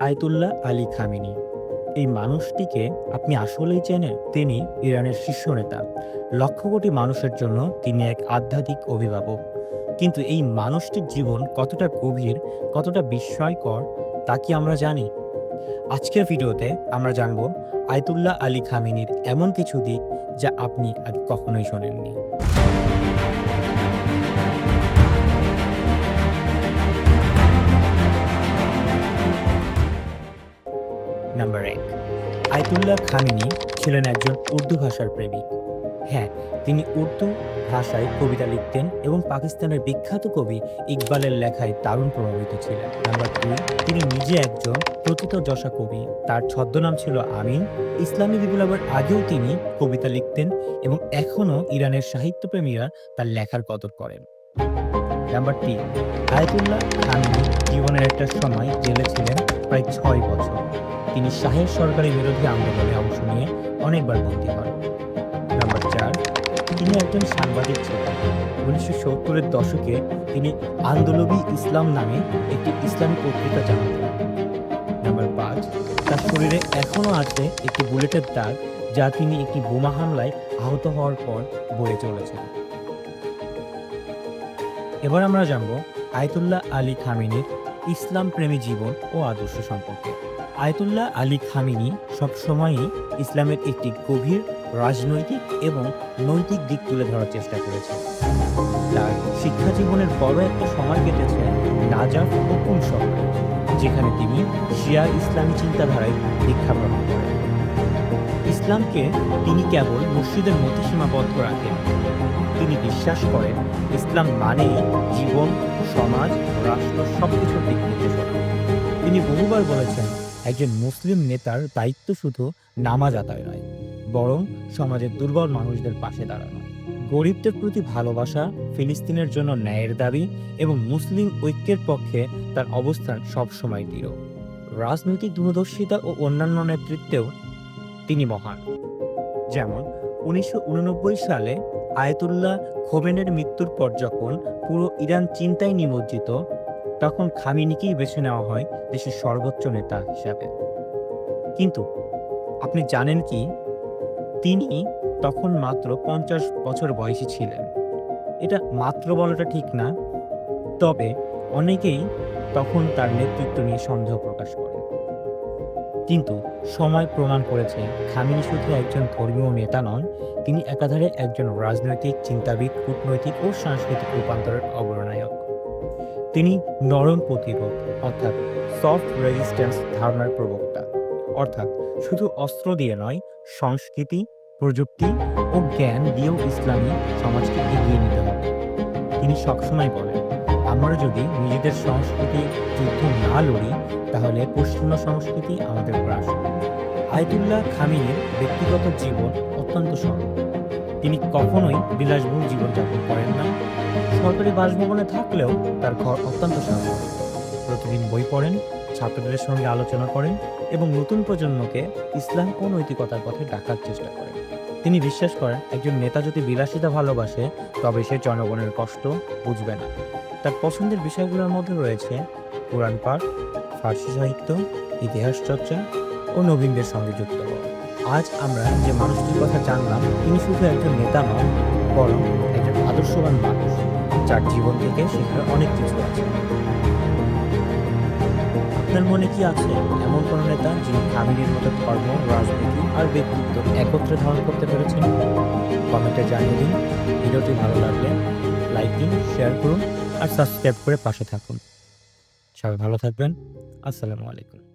Ayatollah Ali Khamenei. এই মানুষটিকে আপনি আসলেই চেনেন। তিনি ইরানের শীর্ষ নেতা। লক্ষ কোটি মানুষের জন্য তিনি এক আধ্যাত্মিক অভিভাবক। কিন্তু এই মানুষটির জীবন কতটা গভীর, কতটা বিস্ময়কর, তা কি আমরা জানি? আজকের ভিডিওতে আমরা জানব আয়তুল্লাহ আলী খামিনির এমন কিছু দিক যা আপনি আগে কখনোই শোনেননি। আয়তুল্লাহ খামিনি ছিলেন একজন উর্দু ভাষার প্রেমিক। হ্যাঁ তিনি উর্দু ভাষায় কবিতা লিখতেন এবং পাকিস্তানের বিখ্যাত কবি ইকবালের লেখায় দারুণ প্রভাবিত ছিলেন। নাম্বার দুই, তিনি নিজে একজন প্রকৃত যশা কবি। তার ছদ্মনাম ছিল আমিন। ইসলামী বিপ্লবের আগেও তিনি কবিতা লিখতেন এবং এখনও ইরানের সাহিত্যপ্রেমীরা তার লেখার কদর করেন। নাম্বার তিন, আয়তুল্লাহ খামিনি জীবনের একটা সময় জেলে ছিলেন প্রায় ছয় বছর। তিনি শাহের সরকারি বিরোধী আন্দোলনে অংশ নিয়ে অনেকবার বন্দী হন। নাম্বার চার, তিনি একজন সাংবাদিক ছিলেন। উনিশশো সত্তরের দশকে তিনি আন্দোলবী ইসলাম নামে একটি ইসলামী পত্রিকা চালাতেন নাম্বার পাঁচ, তার শরীরে এখনও আছে একটি বুলেটের দাগ যা তিনি একটি বোমা হামলায় আহত হওয়ার পর বয়ে চলেছেন। এবার আমরা জানব আয়তুল্লাহ আলী খামিনির ইসলাম প্রেমী জীবন ও আদর্শ সম্পর্কে। আয়তুল্লাহ আলী খামিনি সবসময়ই ইসলামের একটি গভীর রাজনৈতিক এবং নৈতিক দিক তুলে ধরার চেষ্টা করেছেন তার শিক্ষা জীবনের বড় একটা সময় কেটেছে নাজাফ ও কুল শহরে, যেখানে তিনি শিয়া ইসলামী চিন্তাধারায় দীক্ষা গ্রহণ করেন। ইসলামকে তিনি কেবল মসজিদের মধ্যে সীমাবদ্ধ রাখেন তিনি বিশ্বাস করেন ইসলাম মানেই জীবন, সমাজ, রাষ্ট্র সবকিছুর দিক নির্দেশনা। তিনি বহুবার বলেছেন একজন মুসলিম নেতার দায়িত্ব শুধু নামাজ আদায় নয়, বরং সমাজের দুর্বল মানুষদের পাশে দাঁড়ানো। গরিবদের প্রতি ভালোবাসা, ফিলিস্তিনের জন্য ন্যায়ের দাবি এবং মুসলিম ঐক্যের পক্ষে তার অবস্থান সবসময় দৃঢ়। রাজনৈতিক দূরদর্শিতা ও অন্যান্য নেতৃত্বেও তিনি মহান। যেমন, উনিশশো উননব্বই সালে আয়তুল্লাহ খোমেনের মৃত্যুর পর যখন পুরো ইরান চিন্তায় নিমজ্জিত তখন খামিনিকেই বেছে নেওয়া হয় দেশের সর্বোচ্চ নেতা হিসাবে। কিন্তু আপনি জানেন কি? তিনি তখন মাত্র পঞ্চাশ বছর বয়সী ছিলেন। এটা মাত্র বলাটা ঠিক না। তবে অনেকেই তখন তার নেতৃত্ব নিয়ে সন্দেহ প্রকাশ করে কিন্তু সময় প্রমাণ করেছে, খামিনি শুধু একজন ধর্মীয় নেতা নন, তিনি একাধারে একজন রাজনৈতিক, চিন্তাবিদ, কূটনৈতিক ও সাংস্কৃতিক রূপান্তরের অগ্রনায়ক। তিনি নরম প্রতিরোধ, অর্থাৎ সফট রেজিস্ট্যান্স ধারণার প্রবক্তা। অর্থাৎ শুধু অস্ত্র দিয়ে নয়, সংস্কৃতি, প্রযুক্তি ও জ্ঞান দিয়েও ইসলামী সমাজকে এগিয়ে নিতে হবে। তিনি সবসময় বলেন, আমরা যদি নিজেদের সংস্কৃতি যুদ্ধ না লড়ি, তাহলে পশ্চিমা সংস্কৃতি আমাদের গ্রাস। আয়তুল্লাহ খামিনের ব্যক্তিগত জীবন অত্যন্ত সরল। তিনি কখনোই বিলাসবহুল জীবনযাপন করেন না। সরকারি বাসভবনে থাকলেও তার ঘর অত্যন্ত সাধারণ প্রতিদিন বই পড়েন, ছাত্রদের সঙ্গে আলোচনা করেন এবং নতুন প্রজন্মকে ইসলাম ও নৈতিকতার পথে ডাকার চেষ্টা করেন। তিনি বিশ্বাস করেন, একজন নেতা যদি বিলাসিতা ভালোবাসে, তবে সে জনগণের কষ্ট বুঝবে না। তার পছন্দের বিষয়গুলোর মধ্যে রয়েছে কোরআন পাঠ, ফার্সি সাহিত্য, ইতিহাস চর্চা ও নবীনদের সঙ্গে যুক্ত হওয়া। আজ আমরা যে মানুষটির কথা জানলাম, তিনি শুধু একজন নেতা নন, বরং একজন আদর্শবান মানুষ, যার জীবন থেকে শেখার অনেক কিছু আছে। আপনার মনে কি আছে এমন কোন নেতা যিনি খামিনের মতো ধর্ম, রাজনীতি আর ব্যক্তিত্ব একত্রে ধারণ করতে পেরেছেন? কমেন্টে জানিয়ে দিন। ভিডিওটি ভালো লাগলে লাইক দিন, শেয়ার করুন আর সাবস্ক্রাইব করে পাশে থাকুন। সবাই ভালো থাকবেন। আসসালামু আলাইকুম।